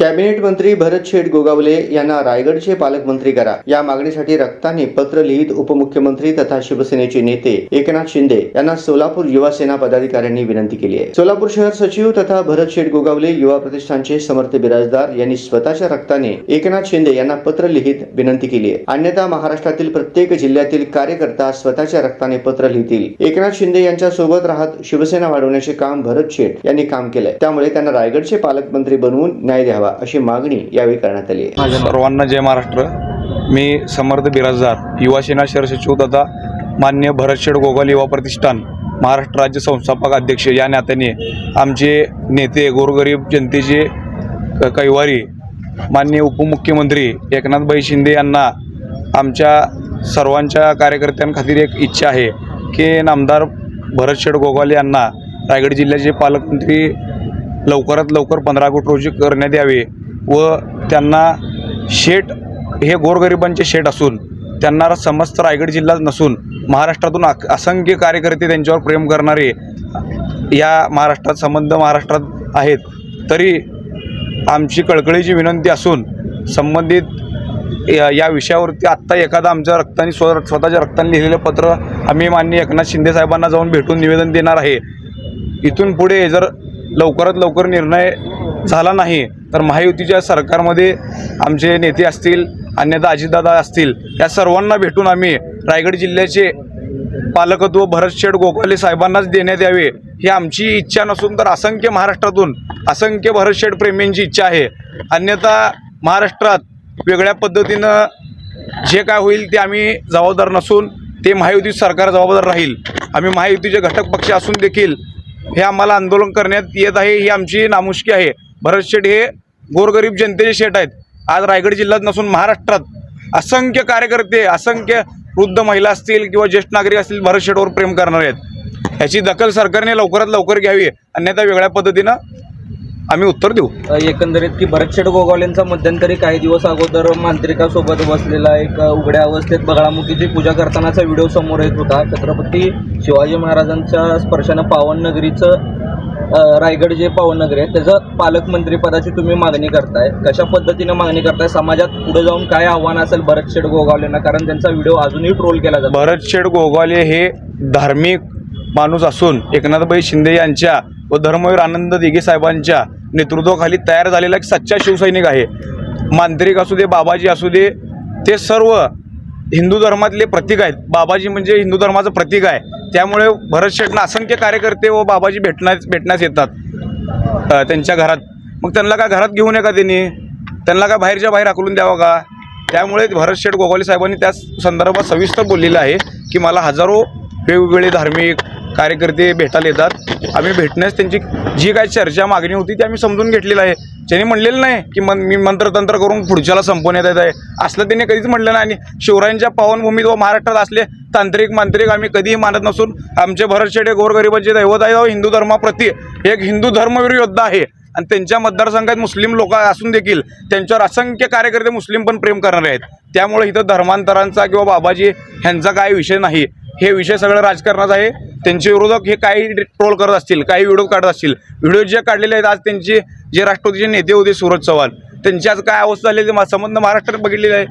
Cabinet मंत्री भरत शेठ गोगावले यांना रायगडचे पालकमंत्री करा. या मागणीसाठी रक्ताने पत्र लिहित उपमुख्यमंत्री तथा शिवसेनेचे नेते एकनाथ शिंदे यांना सोलापूर युवा सेना पदाधिकाऱ्यांनी विनंती केली आहे. सोलापूर शहर सचिव तथा भरत शेठ गोगावले युवा प्रतिष्ठानचे समर्थ बिराजदार यांनी स्वतःच्या रक्ताने एकनाथ शिंदे यांना पत्र लिहित विनंती केली आहे. अन्यथा महाराष्ट्रातील प्रत्येक जिल्ह्यातील कार्यकर्ता स्वतःच्या रक्ताने पत्र लिहितील. एकनाथ शिंदे यांच्या सोबत राहत शिवसेना वाढवण्याचे काम भरत शेठ यांनी काम केलंय. त्यामुळे त्यांना रायगडचे पालकमंत्री बनवून न्याय द्यावा. अशी मागणी यावेळी करण्यात आली आहे. सर्वांना जय महाराष्ट्र. मी समर्थ बिराजदार युवा सेना शहर मान्य भरतशेड गोगाल युवा प्रतिष्ठान महाराष्ट्र राज्य संस्थापक अध्यक्ष या नात्याने आमचे नेते गोरगरीब जनतेचे कैवारी मान्य उपमुख्यमंत्री एकनाथभाई शिंदे यांना आमच्या सर्वांच्या कार्यकर्त्यांखातीर एक इच्छा आहे की नामदार भरतशेड गोगाल यांना रायगड जिल्ह्याचे पालकमंत्री लवकरात लवकर पंधरा ऑगस्ट रोजी करण्यात यावे व त्यांना शेट हे गोरगरिबांचे शेट असून त्यांना समस्त रायगड जिल्हाच नसून महाराष्ट्रातून असंख्य कार्यकर्ते त्यांच्यावर प्रेम करणारे या महाराष्ट्रात संबंध महाराष्ट्रात आहेत. तरी आमची कळकळीची विनंती असून संबंधित या या विषयावरती आत्ता एखादा आमच्या रक्ताने स्व स्वतःच्या रक्ताने लिहिलेलं पत्र आम्ही माननीय एकनाथ शिंदे साहेबांना जाऊन भेटून निवेदन देणार आहे. इथून पुढे जर लवकरात लवकर निर्णय झाला नाही तर महायुतीच्या सरकारमध्ये आमचे नेते असतील अन्यथा अजितदादा असतील या सर्वांना भेटून आम्ही रायगड जिल्ह्याचे पालकत्व भरतशेठ गोखले साहेबांनाच देण्यात यावे ही आमची इच्छा नसून तर असंख्य महाराष्ट्रातून असंख्य भरतशेठ प्रेमींची इच्छा आहे. अन्यथा महाराष्ट्रात वेगळ्या पद्धतीनं जे काय होईल ते आम्ही जबाबदार नसून ते महायुती सरकार जबाबदार राहील. आम्ही महायुतीचे घटक पक्ष असून देखील हे आम्हाला आंदोलन करण्यात येत आहे ही आमची नामुष्की आहे. भरत शेठ हे गोरगरीब जनतेचे शेठ आहेत. आज रायगड जिल्ह्यात नसून महाराष्ट्रात असंख्य कार्यकर्ते असंख्य वृद्ध महिला असतील किंवा ज्येष्ठ नागरिक असतील भरत शेठवर प्रेम करणारे आहेत. याची दखल सरकारने लवकरात लवकर घ्यावी अन्यथा वेगळ्या पद्धतीनं आम्ही उत्तर देऊ. एकंदरीत की भरतशेठ गोगावलेंचा मध्यंतरी काही दिवस अगोदर मांत्रिकासोबत बसलेला एक उघड्या अवस्थेत बगळामुखीची पूजा करतानाचा व्हिडिओ समोर येत होता. छत्रपती शिवाजी महाराजांच्या स्पर्शानं पावन नगरीचं रायगड जे पावन नगरी आहे त्याचं पालकमंत्रीपदाची तुम्ही मागणी करताय. कशा पद्धतीनं मागणी करताय? समाजात पुढे जाऊन काय आव्हान असेल भरतशेठ गोगावलेंना? कारण त्यांचा व्हिडिओ अजूनही ट्रोल केला जातो. भरत शेठ गोगावले हे धार्मिक माणूस असून एकनाथभाई शिंदे यांच्या व धर्मवीर आनंद दिघे साहेबांच्या नेतृत्वाखाली तयार झालेला एक सच्चा शिवसैनिक आहे. मांत्रिक असू दे बाबाजी असू दे ते सर्व हिंदू धर्मातले प्रतीक आहेत. बाबाजी म्हणजे हिंदू धर्माचं प्रतीक आहे. त्यामुळे भरत शेठना असंख्य कार्यकर्ते व बाबाजी भेटण्यास भेटण्यास येतात त्यांच्या घरात. मग त्यांना का घरात घेऊन ये का त्यांनी? त्यांना का बाहेरच्या बाहेर हाकलून द्यावा का? त्यामुळे भरत शेठ गोगावले साहेबांनी त्या संदर्भात सविस्तर बोललेलं आहे की मला हजारो वेगवेगळे धार्मिक कार्यकर्ते भेटायला येतात. आम्ही भेटण्यास त्यांची जी काय चर्चा मागणी होती ती आम्ही समजून घेतलेलं आहे. त्यांनी म्हणलेलं नाही की मन मी मंत्रतंत्र करून पुढच्याला संपवण्यात येत आहे. असलं त्यांनी कधीच म्हणलं नाही. आणि शिवरायांच्या पावनभूमीत व महाराष्ट्रात असले तांत्रिक मांत्रिक आम्ही कधीही मानत नसून आमचे भरत शेडे गोरगरिबांचे दैवत आहे व हिंदू धर्माप्रती एक हिंदू धर्मवीर योद्धा आहे. आणि त्यांच्या मतदारसंघात मुस्लिम लोक असून देखील त्यांच्यावर असंख्य कार्यकर्ते मुस्लिम पण प्रेम करणारे आहेत. त्यामुळे इथं धर्मांतरांचा किंवा बाबाजी ह्यांचा काय विषय नाही. हे विषय सगळं राजकारणाचा आहे. त्यांचे विरोधक हे काही ट्रोल करत असतील काही व्हिडिओ काढत असतील. व्हिडिओ जे काढलेले आहेत आज त्यांचे जे राष्ट्रवादीचे नेते होते सूरज चव्हाण त्यांची आज काय अवस्था झाली ते मा- महाराष्ट्रात बघितलेलं आहे.